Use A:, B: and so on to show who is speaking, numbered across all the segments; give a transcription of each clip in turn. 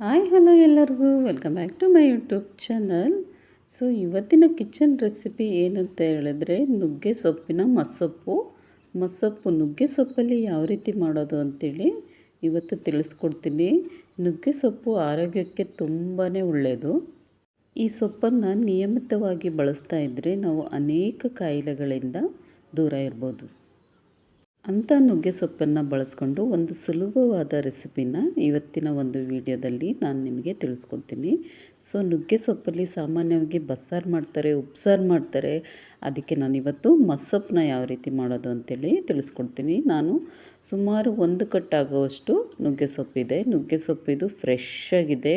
A: Hi, hello ಎಲ್ಲರಿಗೂ. Welcome back to my YouTube channel so ಇವತ್ತಿನ kitchen recipe ಏನಂತ ಹೇಳಿದ್ರೆ, ನುಗ್ಗೆ ಸೊಪ್ಪಿನ ಮಸೊಪ್ಪು. ಮಸೊಪ್ಪು ನುಗ್ಗೆ ಸೊಪ್ಪಲ್ಲಿ ಯಾವ ರೀತಿ ಮಾಡೋದು ಅಂತೇಳಿ ಇವತ್ತು ತಿಳಿಸ್ಕೊಡ್ತೀನಿ. ನುಗ್ಗೆ ಸೊಪ್ಪು ಆರೋಗ್ಯಕ್ಕೆ ತುಂಬಾ ಒಳ್ಳೆಯದು ಈ ಸೊಪ್ಪನ್ನು ನಿಯಮಿತವಾಗಿ ಬಳಸ್ತಾ ಇದ್ದರೆ ನಾವು ಅನೇಕ ಕಾಯಿಲೆಗಳಿಂದ ದೂರ ಇರ್ಬೋದು. ಅಂಥ ನುಗ್ಗೆ ಸೊಪ್ಪನ್ನು ಬಳಸ್ಕೊಂಡು ಒಂದು ಸುಲಭವಾದ ರೆಸಿಪಿನ ಇವತ್ತಿನ ಒಂದು ವಿಡಿಯೋದಲ್ಲಿ ನಾನು ನಿಮಗೆ ತಿಳಿಸ್ಕೊಡ್ತೀನಿ. ಸೊ, ನುಗ್ಗೆ ಸೊಪ್ಪಲ್ಲಿ ಸಾಮಾನ್ಯವಾಗಿ ಬಸ್ಸಾರು ಮಾಡ್ತಾರೆ, ಉಪ್ಸಾರು ಮಾಡ್ತಾರೆ. ಅದಕ್ಕೆ ನಾನು ಇವತ್ತು ಮಸ್ಸೊಪ್ಪನ್ನ ಯಾವ ರೀತಿ ಮಾಡೋದು ಅಂತೇಳಿ ತಿಳಿಸ್ಕೊಡ್ತೀನಿ. ನಾನು ಸುಮಾರು ಒಂದು ಕಟ್ಟಾಗುವಷ್ಟು ನುಗ್ಗೆ ಸೊಪ್ಪಿದೆ. ನುಗ್ಗೆ ಸೊಪ್ಪಿದು ಫ್ರೆಶ್ ಆಗಿದೆ.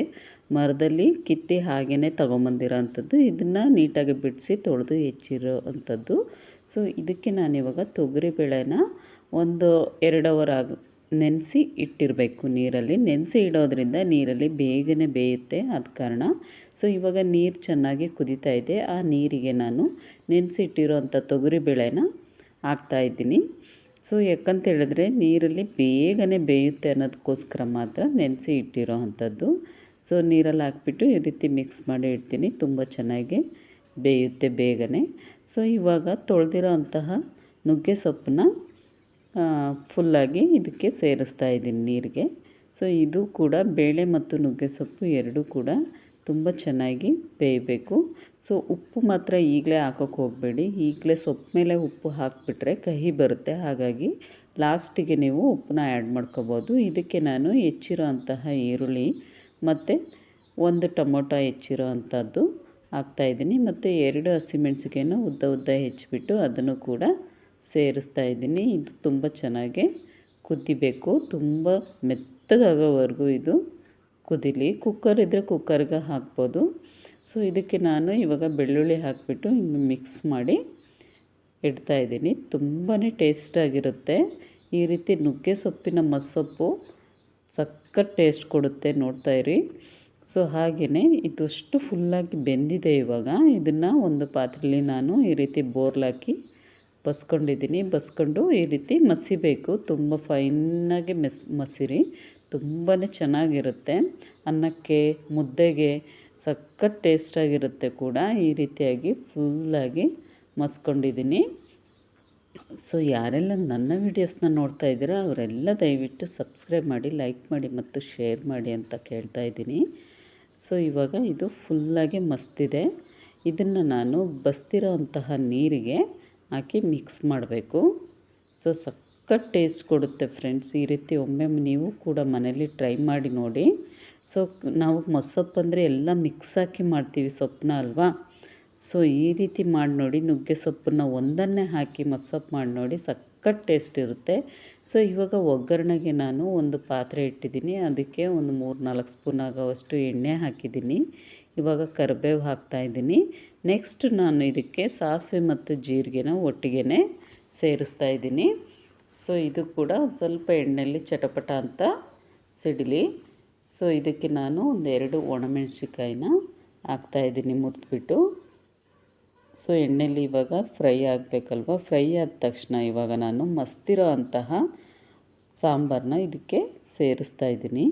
A: ಮರದಲ್ಲಿ ಕಿತ್ತಿ ಹಾಗೆಯೇ ತೊಗೊಂಬಂದಿರೋ ಅಂಥದ್ದು ಇದನ್ನು ನೀಟಾಗಿ ಬಿಡಿಸಿ ತೊಳೆದು ಹೆಚ್ಚಿರೋ ಅಂಥದ್ದು. ಸೊ ಇದಕ್ಕೆ ನಾನಿವಾಗ ತೊಗರಿಬೇಳೆನ ಒಂದು ಎರಡು ಅವರ್ ಆಗ, ನೆನೆಸಿ ಇಟ್ಟಿರಬೇಕು ನೀರಲ್ಲಿ. ನೆನೆಸಿ ಇಡೋದ್ರಿಂದ ನೀರಲ್ಲಿ ಬೇಗನೆ ಬೇಯುತ್ತೆ ಆದ ಕಾರಣ. ಸೊ ಇವಾಗ ನೀರು ಚೆನ್ನಾಗಿ ಕುದೀತಾ ಇದೆ. ಆ ನೀರಿಗೆ ನಾನು ನೆನೆಸಿ ಇಟ್ಟಿರೋಂಥ ತೊಗರಿಬೇಳೆನ ಹಾಕ್ತಾಯಿದ್ದೀನಿ ಸೊ ಯಾಕಂತ ಹೇಳಿದ್ರೆ ನೀರಲ್ಲಿ ಬೇಗನೆ ಬೇಯುತ್ತೆ ಅನ್ನೋದಕ್ಕೋಸ್ಕರ ಮಾತ್ರ ನೆನೆಸಿ ಇಟ್ಟಿರೋ ಅಂಥದ್ದು. ಸೊ ನೀರಲ್ಲಿ ಹಾಕ್ಬಿಟ್ಟು ಈ ರೀತಿ ಮಿಕ್ಸ್ ಮಾಡಿ ಇಡ್ತೀನಿ. ತುಂಬ ಚೆನ್ನಾಗಿ ಬೇಯುತ್ತೆ ಬೇಗನೆ. ಸೊ ಇವಾಗ ತೊಳೆದಿರೋ ಅಂತಹ ನುಗ್ಗೆ ಸೊಪ್ಪನ್ನ ಫುಲ್ಲಾಗಿ ಇದಕ್ಕೆ ಸೇರಿಸ್ತಾ ಇದ್ದೀನಿ ನೀರಿಗೆ. ಸೊ ಇದು ಕೂಡ ಬೇಳೆ ಮತ್ತು ನುಗ್ಗೆ ಸೊಪ್ಪು ಎರಡೂ ಕೂಡ ತುಂಬ ಚೆನ್ನಾಗಿ ಬೇಯಬೇಕು. ಸೊ ಉಪ್ಪು ಮಾತ್ರ ಈಗಲೇ ಹಾಕೋಕ್ಕೆ ಹೋಗಬೇಡಿ. ಈಗಲೇ ಸೊಪ್ಪು ಮೇಲೆ ಉಪ್ಪು ಹಾಕಿಬಿಟ್ರೆ ಕಹಿ ಬರುತ್ತೆ. ಹಾಗಾಗಿ ಲಾಸ್ಟಿಗೆ ನೀವು ಉಪ್ಪನ್ನ ಆ್ಯಡ್ ಮಾಡ್ಕೋಬೋದು. ಇದಕ್ಕೆ ನಾನು ಹೆಚ್ಚಿರೋ ಅಂತಹ ಈರುಳ್ಳಿ ಮತ್ತು ಒಂದು ಟೊಮೊಟೊ ಹೆಚ್ಚಿರೋ ಅಂಥದ್ದು. ಹಾಕ್ತಾಯಿದ್ದೀನಿ ಮತ್ತು ಎರಡು ಹಸಿಮೆಣಸಿಕಾಯನ್ನು ಉದ್ದ ಉದ್ದ ಹೆಚ್ಚಿಬಿಟ್ಟು ಅದನ್ನು ಕೂಡ ಸೇರಿಸ್ತಾ ಇದ್ದೀನಿ. ಇದು ತುಂಬ ಚೆನ್ನಾಗಿ ಕುದಿಬೇಕು. ತುಂಬ ಮೆತ್ತಗಾಗೋವರೆಗೂ ಇದು ಕುದಿಲಿ. ಕುಕ್ಕರ್ ಇದ್ದರೆ ಕುಕ್ಕರ್ಗೆ ಹಾಕ್ಬೋದು. ಸೊ, ಇದಕ್ಕೆ ನಾನು ಇವಾಗ ಬೆಳ್ಳುಳ್ಳಿ ಹಾಕಿಬಿಟ್ಟು ಇನ್ನು ಮಿಕ್ಸ್ ಮಾಡಿ ಇಡ್ತಾಯಿದ್ದೀನಿ ತುಂಬಾ ಟೇಸ್ಟಾಗಿರುತ್ತೆ. ಈ ರೀತಿ ನುಗ್ಗೆ ಸೊಪ್ಪಿನ ಮಸ್ಸೊಪ್ಪು ಸಖತ್ ಟೇಸ್ಟ್ ಕೊಡುತ್ತೆ ನೋಡ್ತಾ ಇರಿ. ಸೊ ಹಾಗೆಯೇ ಇದಷ್ಟು ಫುಲ್ಲಾಗಿ ಬೆಂದಿದೆ ಇವಾಗ. ಇದನ್ನು ಒಂದು ಪಾತ್ರೆಯಲ್ಲಿ ನಾನು ಈ ರೀತಿ ಬೋರ್ಲಾಕಿ ಬಸ್ಕೊಂಡಿದ್ದೀನಿ. ಬಸ್ಕೊಂಡು ಈ ರೀತಿ ಮಸಿಬೇಕು. ತುಂಬ ಫೈನಾಗಿ ಮೆಸ್, ಮಸಿರಿ. ತುಂಬಾ ಚೆನ್ನಾಗಿರುತ್ತೆ. ಅನ್ನಕ್ಕೆ, ಮುದ್ದೆಗೆ ಸಖತ್ ಟೇಸ್ಟಾಗಿರುತ್ತೆ ಕೂಡ. ಈ ರೀತಿಯಾಗಿ ಫುಲ್ಲಾಗಿ ಮಸ್ಕೊಂಡಿದ್ದೀನಿ. ಸೊ ಯಾರೆಲ್ಲ ನನ್ನ ವೀಡಿಯೋಸ್ನ ನೋಡ್ತಾ ಇದ್ದೀರಾ, ಅವರೆಲ್ಲ ದಯವಿಟ್ಟು ಸಬ್ಸ್ಕ್ರೈಬ್ ಮಾಡಿ ಲೈಕ್ ಮಾಡಿ ಮತ್ತು ಶೇರ್ ಮಾಡಿ ಅಂತ ಕೇಳ್ತಾ ಇದ್ದೀನಿ. ಸೊ ಇವಾಗ ಇದು ಫುಲ್ಲಾಗಿ ಮಸ್ತಿದೆ. ಇದನ್ನು ನಾನು ಬಸ್ತಿರೋ ಅಂತಹ ನೀರಿಗೆ ಹಾಕಿ ಮಿಕ್ಸ್ ಮಾಡಬೇಕು. ಸೊ ಸಖತ್ ಟೇಸ್ಟ್ ಕೊಡುತ್ತೆ ಫ್ರೆಂಡ್ಸ್ ಈ ರೀತಿ ಒಮ್ಮೆ ನೀವು ಕೂಡ ಮನೇಲಿ ಟ್ರೈ ಮಾಡಿ ನೋಡಿ. ಸೊ ನಾವು ಮೊಸಪ್ಪಂದರೆ ಎಲ್ಲ ಮಿಕ್ಸ್ ಹಾಕಿ ಮಾಡ್ತೀವಿ ಸೊಪ್ಪನ್ನ ಅಲ್ವಾ? ಸೊ ಈ ರೀತಿ ಮಾಡಿ ನೋಡಿ, ನುಗ್ಗೆ ಸೊಪ್ಪನ್ನು ಒಂದನ್ನೇ ಹಾಕಿ ಮೊಸಪ್ಪು ಮಾಡಿ ನೋಡಿ, ಸಖತ್ ಟೇಸ್ಟ್ ಇರುತ್ತೆ. ಸೊ ಇವಾಗ ಒಗ್ಗರಣೆಗೆ ನಾನು ಒಂದು ಪಾತ್ರೆ ಇಟ್ಟಿದ್ದೀನಿ. ಅದಕ್ಕೆ ಒಂದು ಮೂರು ನಾಲ್ಕು ಸ್ಪೂನ್ ಆಗೋವಷ್ಟು ಎಣ್ಣೆ ಹಾಕಿದ್ದೀನಿ. ಇವಾಗ ಕರಿಬೇವು ಹಾಕ್ತಾಯಿದ್ದೀನಿ ನೆಕ್ಸ್ಟ್ ನಾನು ಇದಕ್ಕೆ ಸಾಸಿವೆ ಮತ್ತು ಜೀರಿಗೆನ ಒಟ್ಟಿಗೆ ಸೇರಿಸ್ತಾ ಇದ್ದೀನಿ. ಸೊ ಇದು ಕೂಡ ಸ್ವಲ್ಪ ಎಣ್ಣೆಯಲ್ಲಿ ಚಟಪಟ ಅಂತ ಸಿಡಿಲಿ. ಸೊ ಇದಕ್ಕೆ ನಾನು ಒಂದೆರಡು ಒಣಮೆಣ್ಸಿಕಾಯಿನ ಹಾಕ್ತಾಯಿದ್ದೀನಿ ಮುರಿದ್ಬಿಟ್ಟು. ಸೊ ಎಣ್ಣೆಯಲ್ಲಿ ಇವಾಗ ಫ್ರೈ ಆಗಬೇಕಲ್ವ? ಫ್ರೈ ಆದ ತಕ್ಷಣ ಇವಾಗ ನಾನು ಮಸ್ತಿರೋ ಅಂತಹ ಸಾಂಬಾರನ್ನ ಇದಕ್ಕೆ ಸೇರಿಸ್ತಾ ಇದ್ದೀನಿ.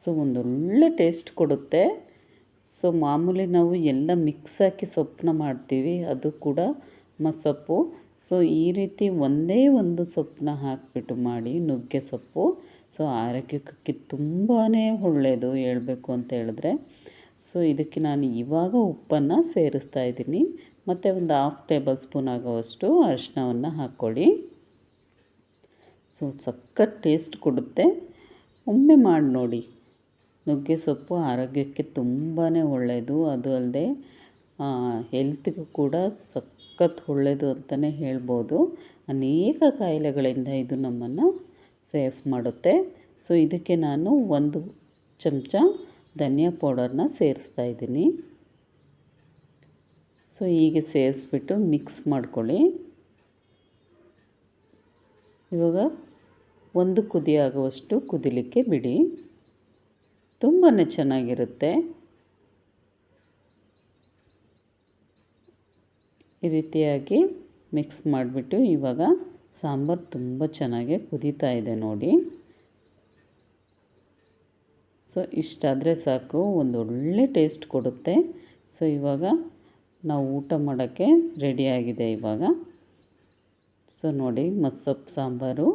A: ಸೊ ಒಂದೊಳ್ಳೆ ಟೇಸ್ಟ್ ಕೊಡುತ್ತೆ. ಸೊ ಮಾಮೂಲಿ ನಾವು ಎಲ್ಲ ಮಿಕ್ಸ್ ಹಾಕಿ ಸೊಪ್ಪನ್ನ ಮಾಡ್ತೀವಿ, ಅದು ಕೂಡ ಮಸೊಪ್ಪು. ಸೊ ಈ ರೀತಿ ಒಂದೇ ಒಂದು ಸೊಪ್ಪನ್ನ ಹಾಕಿಬಿಟ್ಟು ಮಾಡಿ, ನುಗ್ಗೆ ಸೊಪ್ಪು. ಸೊ ಆರೋಗ್ಯಕ್ಕೆ ತುಂಬಾ ಒಳ್ಳೆಯದು ಹೇಳಬೇಕು ಅಂತ ಹೇಳಿದ್ರೆ. ಸೊ ಇದಕ್ಕೆ ನಾನು ಇವಾಗ ಉಪ್ಪನ್ನು ಸೇರಿಸ್ತಾ ಇದ್ದೀನಿ. ಮತ್ತು ಒಂದು ಹಾಫ್ ಟೇಬಲ್ ಸ್ಪೂನ್ ಆಗೋವಷ್ಟು ಅರಿಶಿನವನ್ನು ಹಾಕ್ಕೊಳ್ಳಿ. ಸೊ ಸಖತ್ ಟೇಸ್ಟ್ ಕೊಡುತ್ತೆ. ಒಮ್ಮೆ ಮಾಡಿ ನೋಡಿ. ನುಗ್ಗೆ ಸೊಪ್ಪು ಆರೋಗ್ಯಕ್ಕೆ ತುಂಬಾ ಒಳ್ಳೆಯದು ಅದು ಅಲ್ಲದೆ ಹೆಲ್ತ್ಗೂ ಕೂಡ ಸಖತ್ ಒಳ್ಳೆಯದು ಅಂತಲೇ ಹೇಳ್ಬೋದು. ಅನೇಕ ಕಾಯಿಲೆಗಳಿಂದ ಇದು ನಮ್ಮನ್ನು ಸೇಫ್ ಮಾಡುತ್ತೆ. ಸೊ ಇದಕ್ಕೆ ನಾನು ಒಂದು ಚಮಚ ಧನಿಯಾ ಪೌಡರ್ನ ಸೇರಿಸ್ತಾ ಇದ್ದೀನಿ. ಸೊ, ಹೀಗೆ ಸೇರಿಸ್ಬಿಟ್ಟು ಮಿಕ್ಸ್ ಮಾಡ್ಕೊಳ್ಳಿ. ಇವಾಗ ಒಂದು ಕುದಿ ಆಗುವಷ್ಟು ಕುದಿಲಿಕ್ಕೆ ಬಿಡಿ. ತುಂಬಾ ಚೆನ್ನಾಗಿರುತ್ತೆ. ಈ ರೀತಿಯಾಗಿ ಮಿಕ್ಸ್ ಮಾಡಿಬಿಟ್ಟು ಇವಾಗ ಸಾಂಬಾರು ತುಂಬ ಚೆನ್ನಾಗಿ ಕುದೀತಾ ಇದೆ ನೋಡಿ. ಸೊ ಇಷ್ಟಾದರೆ ಸಾಕು. ಒಂದು ಒಳ್ಳೆ ಟೇಸ್ಟ್ ಕೊಡುತ್ತೆ. ಸೊ, ಇವಾಗ ನಾವು ಊಟ ಮಾಡೋಕ್ಕೆ ರೆಡಿಯಾಗಿದೆ ಇವಾಗ. ಸೊ, ನೋಡಿ ಮಸ್ಸೊಪ್ಪು ಸಾಂಬಾರು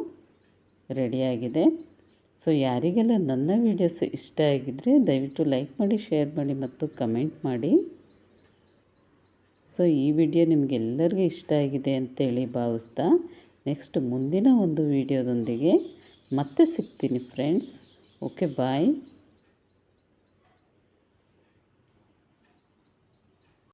A: ರೆಡಿಯಾಗಿದೆ ಸೊ, ಯಾರಿಗೆಲ್ಲ ನನ್ನ ವೀಡಿಯೋಸ್ ಇಷ್ಟ ಆಗಿದ್ದರೆ ದಯವಿಟ್ಟು ಲೈಕ್ ಮಾಡಿ ಶೇರ್ ಮಾಡಿ ಮತ್ತು ಕಮೆಂಟ್ ಮಾಡಿ. ಸೊ, ಈ ವಿಡಿಯೋ ನಿಮಗೆಲ್ಲರಿಗೂ ಇಷ್ಟ ಆಗಿದೆ ಅಂತೇಳಿ ಭಾವಿಸ್ತಾ ನೆಕ್ಸ್ಟ್ ಮುಂದಿನ ಒಂದು ವಿಡಿಯೋದೊಂದಿಗೆ ಮತ್ತೆ ಸಿಗ್ತೀನಿ ಫ್ರೆಂಡ್ಸ್ ಓಕೆ ಬಾಯ್